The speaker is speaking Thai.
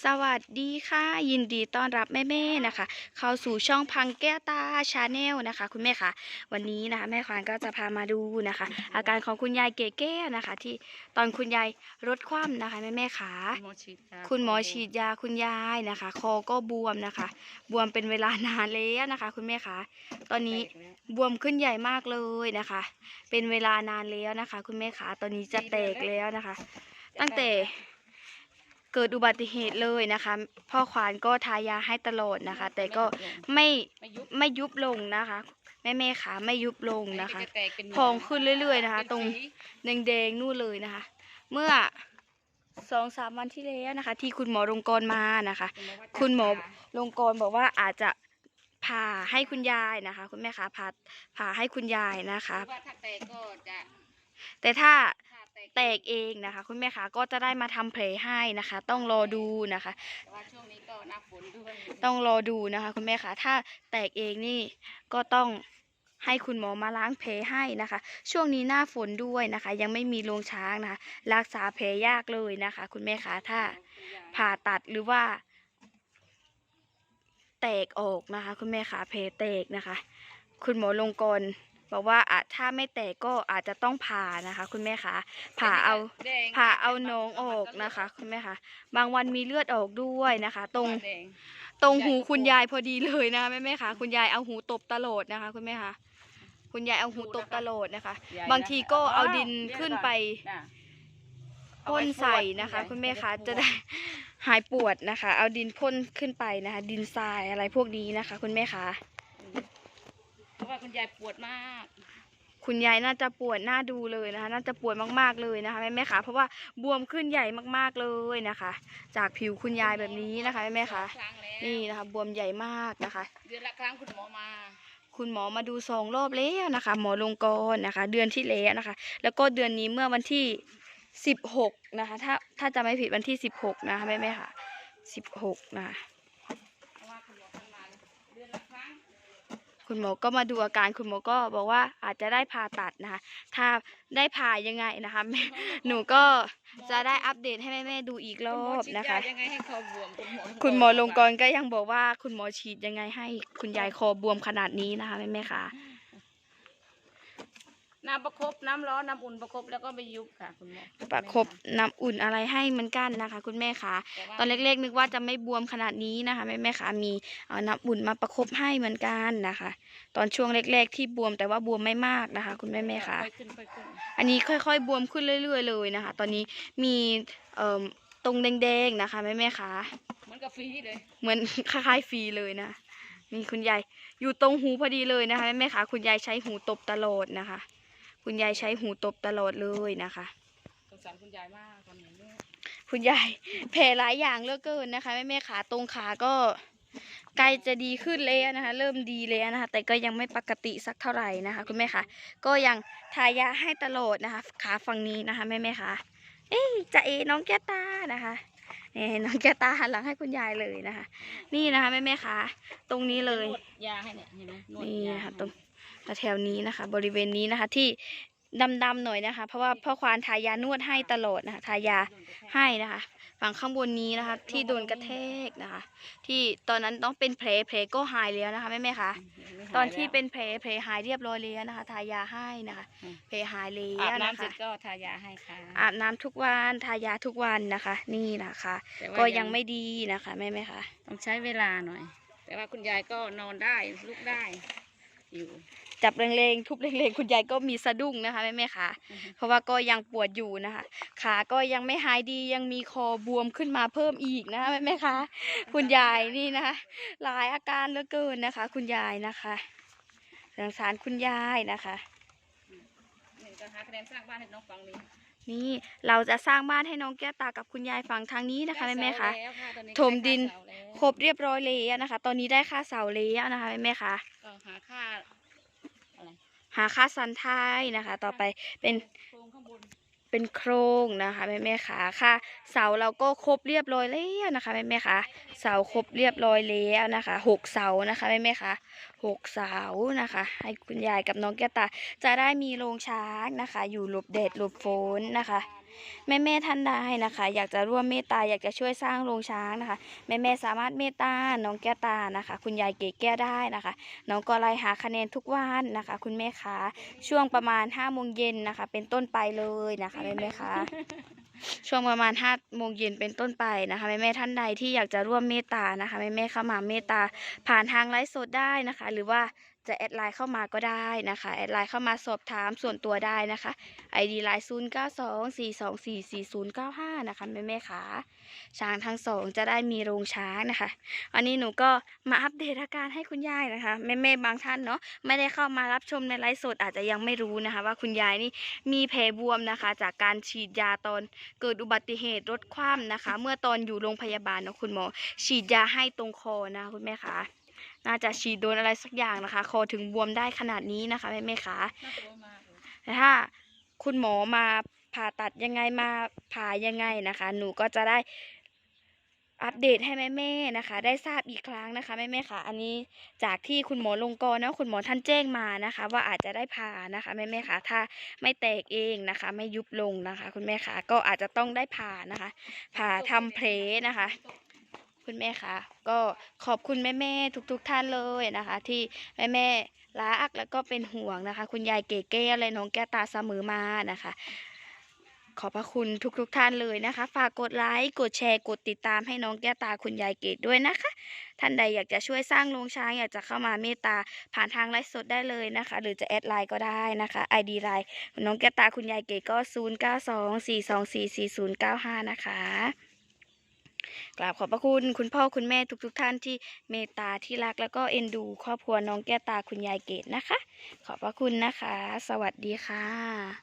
สวัสดีค่ะ ยินดีต้อนรับแม่ๆนะคะ เข้าสู่ช่องพังแก้วตาชาแนลนะคะ คุณแม่คะวันนี้นะคะ แม่ควานก็จะพามาดูนะคะ อาการของคุณยายเก๋ๆนะคะ ที่ตอนคุณยายรถคว่ำนะคะแม่ๆขาคุณหมอฉีดยาคุณหมอฉีดยาคุณยายนะคะ คอก็บวมนะคะ บวมเป็นเวลานานแล้วนะคะ คุณแม่คะตอนนี้แตกแล้วบวมขึ้นใหญ่มากเลยนะคะ เป็นเวลานานแล้วนะคะ คุณแม่ขาตอนนี้จะแตกแล้วนะคะ ตั้งแต่ เกิดอุบัติเหตุเลยนะคะ พ่อควานก็ทายาให้ตลอดนะคะ แต่ก็ไม่ไม่ยุบไม่ยุบลงนะคะแม่แม่ๆขาไม่ยุบลงนะคะไม่จแตกเป็นพองขึ้นเรื่อย ๆ นะคะเป็ตรงฝีแดงๆนู่นเลยนะคะ เมื่อสองสามวันที่แล้วนะคะ ที่คุณหมอลงกรมานะคะ คุณหมอลงกรบอกว่าอาจจะผ่าให้คุณยายนะคะ คุณแม่คะผ่าผ่าให้คุณยายนะคะว่าถ้าแตกก็จะแต่ถ้าถ้า แตกแตกเองนะคะ คุณแม่คะก็จะได้มาทำแผลให้นะคะ ต้องรอดูนะคะ แต่ว่าช่วงนี้ก็หน้าฝนด้วยต้องรอดูนะคะ คุณแม่คะถ้าแตกเองนี่ก็ต้องให้คุณหมอมาล้างแผลให้นะคะ ช่วงนี้หน้าฝนด้วยนะคะ ยังไม่มีโรงช้างนะคะ รักษาแผลยากเลยนะคะ คุณแม่คะถ้าผ่าตัดหรือว่า แตกออกนะคะ คุณแม่คะแผลแตกนะคะ คุณหมอลงกร บอกว่าอาจถ้าไม่แตกก็อาจจะต้องผ่านะคะ คุณแม่คะผ่าเอาแดงผ่าเอาน้องออกนะคะ คุณแม่คะบางวันมีเลือดออกด้วยนะคะ ตรงแดง ตรงหูคุณยายพอดีเลยนะคะแม่แม่คะคุณยายเอาหูตบตลอดนะคะ คุณแม่คะคุณยายเอาหูตบตลอดนะคะใหญ่บางทีก็เอาดินเรียกขึ้นก่อไป น่ะพ่นใส่นะคะคุณแม่คะจะได้หายปวดนะคะ เอาดินพ่นขึ้นไปนะคะ ดินทรายอะไรพวกนี้นะคะ คุณแม่คะเพราะ ว่าคุณยายปวดมาก คุณยายน่าจะปวดหน้าดูเลยนะคะ น่าจะปวดมากๆเลยนะคะแม่แม่คะเพราะว่าบวมขึ้นใหญ่มากๆเลยนะคะ จากผิวคุณยายแบบนี้นะคะแม่แม่คะสองครั้งแล้ว นี่นะคะ บวมใหญ่มากนะคะ เดือนละครั้งคุณหมอมาคุณหมอมาดูสองรอบแล้วนะคะ หมอลงกรนะคะ เดือนที่แล้วนะคะ แล้วก็เดือนนี้เมื่อวันที่สิบหกนะคะ ถ้าถ้าจะไม่ผิดวันที่สิบหกนะคะแม่แม่ค่ะสิบหกนะคะ เพราะว่าคุณหมอทำงานเดือนละครั้ง คุณหมอก็มาดูอาการคุณหมอก็บอกว่าอาจจะได้ผ่าตัดนะคะ ถ้าได้ผ่ายังไงนะคะแม่หนูก็จะได้อัปเดตให้แม่แม่ๆดูอีกรอบนะคะณหมอฉีดยายังไงให้คอบวมคุณหมอคุณหมอลงกรก็ยังบอกว่าคุณหมอฉีดยังไงให้คุณยายคอบวมขนาดนี้นะคะแม่แม่ๆค่ะ น้ำประคบน้ำร้อนน้ำอุ่นประคบแล้วก็ไปยุบค่ะคุณหมอประคบน้ำอุ่นอะไรให้เหมือนกันนะคะ คุณแม่คะแต่ว่าตอนเล็กๆนึกว่าจะไม่บวมขนาดนี้นะคะแม่แม่ๆคะมีเอาน้ำอุ่นมาประคบให้เหมือนกันนะคะ ตอนช่วงแรกๆที่บวมแต่ว่าบวมไม่มากนะคะ คุณแม่แม่ๆคะค่อยขึ้นค่อยขึ้นอันนี้ค่อยๆบวมขึ้นเรื่อย ๆ เลยนะคะ ตอนนี้มีเอ่อตรงแดงๆนะคะแม่แม่ๆคะเหมือนกับฟรีเลยเหมือนคล้ายๆฟรีเลยนะมีคุณยายอยู่ตรงหูพอดีเลยนะคะแม่แม่ๆคะคุณยายใช้หูตบตลอดนะคะ คุณยายใช้หูตบตลอดเลยนะคะสงสารคุณยายมากตอนนี้เนี่ยคุณยายแผลหลายอย่างเหลือกเกินนะคะแม่แม่ขาตรงขาก็ใกล้จะดีขึ้นแล้วนะคะ เริ่มดีแล้วนะคะ แต่ก็ยังไม่ปกติสักเท่าไหร่นะคะ คุณแม่คะก็ยังทายาให้ตลอดนะคะ ขาฝั่งนี้นะคะแม่แม่คะเอ้ยจะเอน้องแก้วตานะคะนี่น้องแก้วตาหันหลังให้คุณยายเลยนะคะ นี่นะคะแม่แม่คะตรงนี้เลยนวดยาให้เนี่ยเห็นไหมนวดนี่ยานะคะตรง แถวๆนี้นะคะ บริเวณนี้นะคะที่ดำๆหน่อยนะคะ เพราะว่าพ่อควานทายานวดให้ตลอดนะคะทายาให้นะคะ ฝั่งข้างบนนี้นะคะ ที่โดนกระแทกนะคะ ที่ตอนนั้นต้องเป็นแผลแผลก็หายแล้วนะคะแม่แม่ๆคะตอนที่เป็นแผลแผลหายเรียบร้อยแล้วนะคะ ทายาให้นะคะแผลหายแล้อาบวนะน้ำเสร็คะจก็ทายาให้ค่ะอาบน้ำทุกวันทายาทุกวันนะคะ นี่นะคะแต่ว่าก็ยังไม่ดีนะคะแม่แม่ๆคะต้องใช้เวลาหน่อย แต่ว่าคุณยายก็นอนได้ลุกได้ อยู่ จับแรงๆทุบแรงๆคุณยายก็มีสะดุ้งนะคะแม่แม่ๆคะเพราะว่าก็ยังปวดอยู่นะคะ ขาก็ยังไม่หายดียังมีคอบวมขึ้นมาเพิ่มอีกนะคะแม่แม่ๆคะคุณยายนี่นะคะหลายอาการเหลือเกินนะคะ คุณยายนะคะสงสารคุณยายนะคะหนึ่งก็หาคะแนนสร้างบ้านให้น้องฟังนี้ นี่เราจะสร้างบ้านให้น้องแก้วตากับคุณยายฝั่งทางนี้นะคะแม่แม่ๆคะได้เสาแล้วตอนนี้ถมดินได้ค่าเสาแล้วครบเรียบร้อยแล้วนะคะ ตอนนี้ได้ค่าเสาแล้วนะคะแม่แม่ๆคะก็หาค่าอะไรหาค่าสันท้ายนะคะ ต่อไปเป็น เป็นโครงนะคะแม่แม่ขาค่ะ เสาเราก็ครบเรียบร้อยแล้วนะคะแม่แม่ขาเสาครบเรียบร้อยแล้วนะคะหกเสานะคะแม่แม่ขาหกเสานะคะ ให้คุณยายกับน้องแก้วตาจะได้มีโรงช้างนะคะ อยู่หลบแดดหลบฝนนะคะ แม่แม่ๆท่านใดนะคะ อยากจะร่วมเมตตาอยากจะช่วยสร้างโรงช้างนะคะ แม่แม่ๆสามารถเมตตาน้องแก้วตานะคะ คุณยายเก๋แก้วได้นะคะ น้องก็ไล่หาคะแนนทุกวันนะคะ คุณแม่คะช่วงประมาณ5้าโมงเย็นนะคะ เป็นต้นไปเลยนะคะแม่แม่ๆคะช่วงประมาณ5้าโมงเย็นเป็นต้นไปนะคะแม่แม่ท่านใดที่อยากจะร่วมเมตตานะคะแม่แม่เข้ามาเมตตาผ่านทางไลฟ์สดได้นะคะ หรือว่า จะแอดไลน์เข้ามาก็ได้นะคะ แอดไลน์เข้ามาสอบถามส่วนตัวได้นะคะ ID ไลน์0 9 2 4 2 4 4 0 9 5 นะคะแม่แม่ๆค่ะช้างทั้งสองจะได้มีโรงช้างนะคะ อันนี้หนูก็มาอัปเดตอาการให้คุณยายนะคะ แม่แม่บางท่านเนาะไม่ได้เข้ามารับชมในไลฟ์สดอาจจะยังไม่รู้นะคะ ว่าคุณยายนี่มีแผลบวมนะคะ จากการฉีดยาตอนเกิดอุบัติเหตุรถคว่ำนะคะ เมื่อตอนอยู่โรงพยาบาลเนาะคุณหมอฉีดยาให้ตรงคอนะคุณแม่คะ น่าจะฉีดโดนอะไรสักอย่างนะคะ คอถึงบวมได้ขนาดนี้นะคะแม่แม่ๆคะน่ากลัวมากเลยแต่ถ้าคุณหมอมาผ่าตัดยังไงมาผ่ายังไงนะคะ หนูก็จะได้อัปเดตให้แม่ๆนะคะ ได้ทราบอีกครั้งนะคะแม่ๆค่ะ อันนี้จากที่คุณหมอลงกรณ์เนาะคุณหมอท่านแจ้งมานะคะ ว่าอาจจะได้ผ่านะคะแม่ๆค่ะ ถ้าไม่แตกเองนะคะ ไม่ยุบลงนะคะ คุณแม่ค่ะก็อาจจะต้องได้ผ่านะคะ ผ่าทำเพลนะคะ คุณแม่คะก็ขอบคุณแม่แม่ๆทุก ๆ ท่านเลยนะคะ ที่แม่แม่ๆรักแล้วก็เป็นห่วงนะคะ คุณยายเก๋เก้และน้องแก้ตาเสมอมานะคะ ขอบพระคุณทุกๆทท่านเลยนะคะ ฝากกดไลค์กดแชร์กดติดตามให้น้องแก้ตาคุณยายเกดด้วยนะคะ ท่านใดอยากจะช่วยสร้างโรงช้างอยากจะเข้ามาเมตตาผ่านทางไลฟ์สดได้เลยนะคะ หรือจะแอดไลน์ก็ได้นะคะ ID ไลน์น้องแก้ตาคุณยายเกดก็0 9 2 4 2 4 4 0 9 5นะคะ กราบขอบพระคุณคุณพ่อคุณแม่ทุกๆทท่านที่เมตตาที่รักแล้วก็เอ็นดูครอบครัวน้องแก้วตาคุณยายเกดนะคะ ขอบพระคุณนะคะ สวัสดีค่ะ